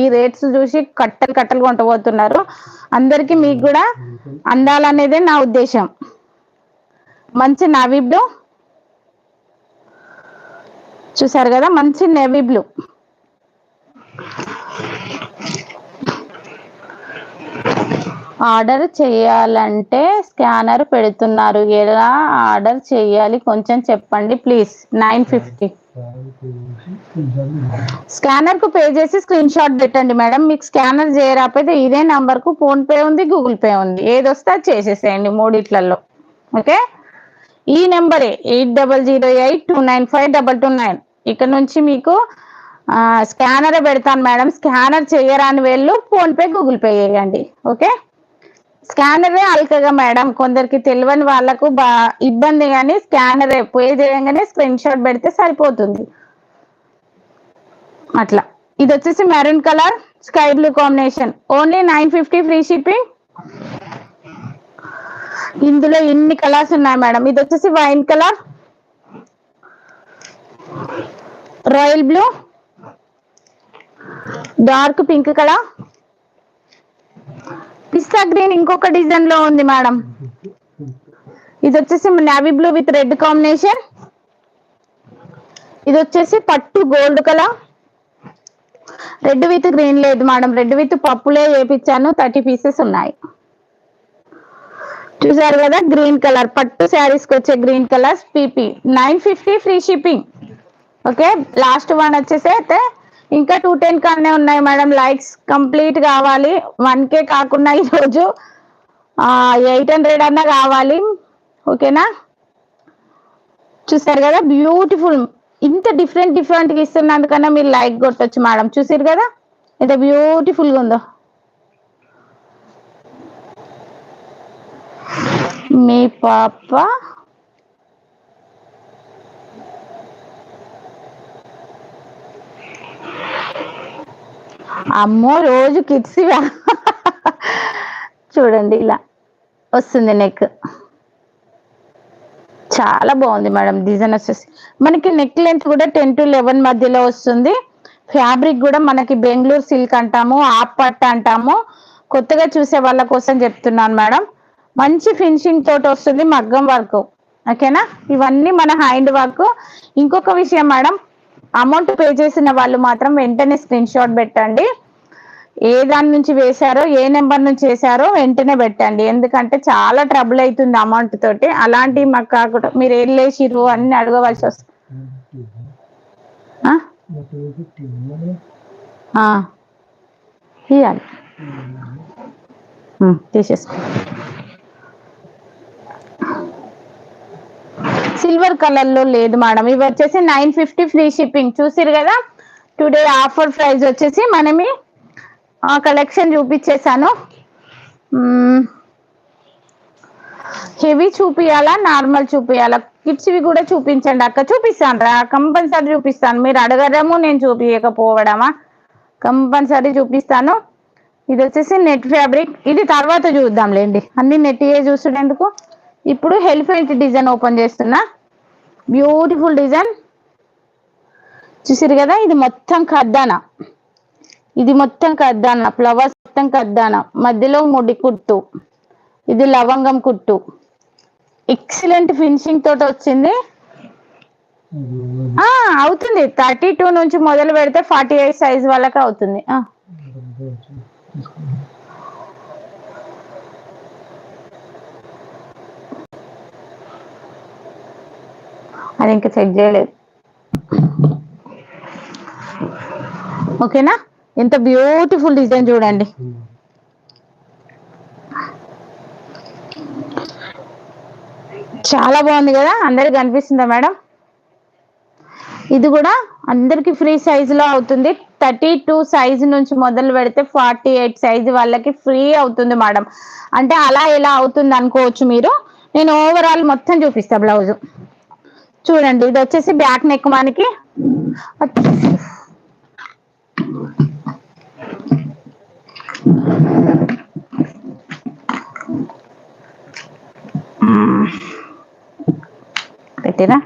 ఈ రేట్స్ చూసి కట్టలు కట్టలు కొంటబోతున్నారు. అందరికి మీకు కూడా అందాలనేదే నా ఉద్దేశం. మంచి నావీ బ్లూ చూసారు కదా మంచి నేవీ బ్లూ ఆర్డర్ చేయాలంటే స్కానర్ పెడుతున్నారు. ఎలా ఆర్డర్ చేయాలి కొంచెం చెప్పండి ప్లీజ్. Nine fifty. స్కానర్కు పే చేసి స్క్రీన్ షాట్ పెట్టండి మేడం. మీకు స్కానర్ చేయరాకపోతే ఇదే నంబర్కు ఫోన్ పే ఉంది గూగుల్ పే ఉంది. ఏది వస్తే అది చేసేసేయండి మూడిట్లలో. ఓకే? ఈ నెంబరే eight double zero eight two nine five double two nine. ఇక్కడ నుంచి మీకు స్కానర్ పెడతాను మేడం. స్కానర్ చేయరాని వెళ్ళు ఫోన్పే గూగుల్ పే చేయండి. ఓకే? స్కానరే అల్కగా మేడం. కొందరికి తెలియని వాళ్ళకు బా ఇబ్బంది కానీ స్కానరే పే చేయగానే స్క్రీన్ షాట్ పెడితే సరిపోతుంది. అట్లా. ఇది వచ్చేసి maroon colour sky blue combination. Only nine fifty free shipping. ఇందులో ఇన్ని కలర్స్ ఉన్నాయి మేడం. ఇది వచ్చేసి wine colour royal blue dark pink colour pista green ఇంకొక డిజైన్లో ఉంది మేడం ఇది వచ్చేసి navy blue with red combination ఇది వచ్చేసి పట్టు gold colour red with green లేదు మేడం రెడ్ విత్ పప్పులే వేపించాను థర్టీ పీసెస్ ఉన్నాయి. చూసారు కదా గ్రీన్ కలర్ పట్టు శారీస్కి వచ్చే green colour PP nine fifty free shipping okay last one వచ్చేసి అయితే ఇంకా టూ టెన్ కానే ఉన్నాయి మేడం. లైక్స్ కంప్లీట్ కావాలి. వన్ కే కాకుండా ఈరోజు ఎయిట్ హండ్రెడ్ అన్నా కావాలి. ఓకేనా? చూసారు కదా? బ్యూటిఫుల్ ఇంత డిఫరెంట్ డిఫరెంట్ ఇస్తున్నందుకన్నా మీరు లైక్ కొట్టచ్చు మేడం. చూసారు కదా? ఎంత బ్యూటిఫుల్గా ఉందో. మీ పాప అమ్మో రోజు కిడ్స్ చూడండి ఇలా. వస్తుంది నెక్ చాలా బాగుంది మేడం డిజైన్ వచ్చేసి. మనకి నెక్ లెంత్ కూడా టెన్ టు లెవెన్ మధ్యలో వస్తుంది. ఫ్యాబ్రిక్ కూడా మనకి బెంగళూరు సిల్క్ అంటాము ఆప్ పట్ట అంటాము. కొత్తగా చూసే వాళ్ళ కోసం చెప్తున్నాను మేడం. మంచి ఫినిషింగ్ తోటి వస్తుంది మగ్గం వర్క్ ఓకేనా? ఇవన్నీ మన హ్యాండ్ వర్క్ ఇంకొక విషయం మేడం అమౌంట్ పే చేసిన వాళ్ళు మాత్రం వెంటనే స్క్రీన్ షాట్ పెట్టండి. ఏ దాని నుంచి వేశారో ఏ నెంబర్ నుంచి వేశారో వెంటనే పెట్టండి. ఎందుకంటే చాలా ట్రబుల్ అవుతుంది అమౌంట్ తోటి. అలాంటివి మాకు కాకుండా మీరు ఏం లేచిర్రు అన్ని అడగవలసి వస్తుంది తీసేసుకో. సిల్వర్ కలర్లో లేదు మేడం. ఇవి వచ్చేసి నైన్ ఫిఫ్టీ ఫ్రీ షిప్పింగ్. చూసిరు కదా? టుడే ఆఫర్ ప్రైస్ వచ్చేసి మనమి ఆ కలెక్షన్ చూపించేసాను హెవీ చూపియాలా నార్మల్ చూపియాలా కిడ్స్వి కూడా చూపించండి అక్క. చూపిస్తాను రా కంపల్సరీ చూపిస్తాను. మీరు అడగడము నేను చూపించకపోవడమా కంపల్సరీ చూపిస్తాను. ఇది వచ్చేసి నెట్ ఫ్యాబ్రిక్. ఇది తర్వాత చూద్దాంలేండి. అన్ని నెట్ చూస్తుండేందుకు ఇప్పుడు హెల్ఫెంట్ డిజైన్ ఓపెన్ చేస్తున్నా. బ్యూటిఫుల్ డిజైన్ చూసారు కదా ఇది మొత్తం కద్దాన ఇది మొత్తం కద్దాన ఫ్లవర్స్ మొత్తం కద్దాన మధ్యలో ముడి కుట్టు. ఇది లవంగం కుట్టు. ఎక్సలెంట్ ఫినిషింగ్ తోటి వచ్చింది. ఆ అవుతుంది. థర్టీ టూ నుంచి మొదలు పెడితే ఫార్టీ ఎయిట్ సైజ్ వాళ్ళకి అవుతుంది. అది ఇంకా చెక్ చేయలేదు. ఓకేనా? ఎంత బ్యూటిఫుల్ డిజైన్ చూడండి. చాలా బాగుంది కదా? అందరికి కనిపిస్తుందా మేడం? ఇది కూడా అందరికి ఫ్రీ సైజ్లో అవుతుంది. థర్టీ టూ సైజ్ నుంచి మొదలు పెడితే ఫార్టీ ఎయిట్ సైజ్ వాళ్ళకి ఫ్రీ అవుతుంది మేడం. అంటే అలా ఎలా అవుతుంది అనుకోవచ్చు మీరు? నేను ఓవరాల్ మొత్తం చూపిస్తా బ్లౌజ్ చూడండి ఇది వచ్చేసి బ్యాక్ నెక్ మనకి. పెట్టినా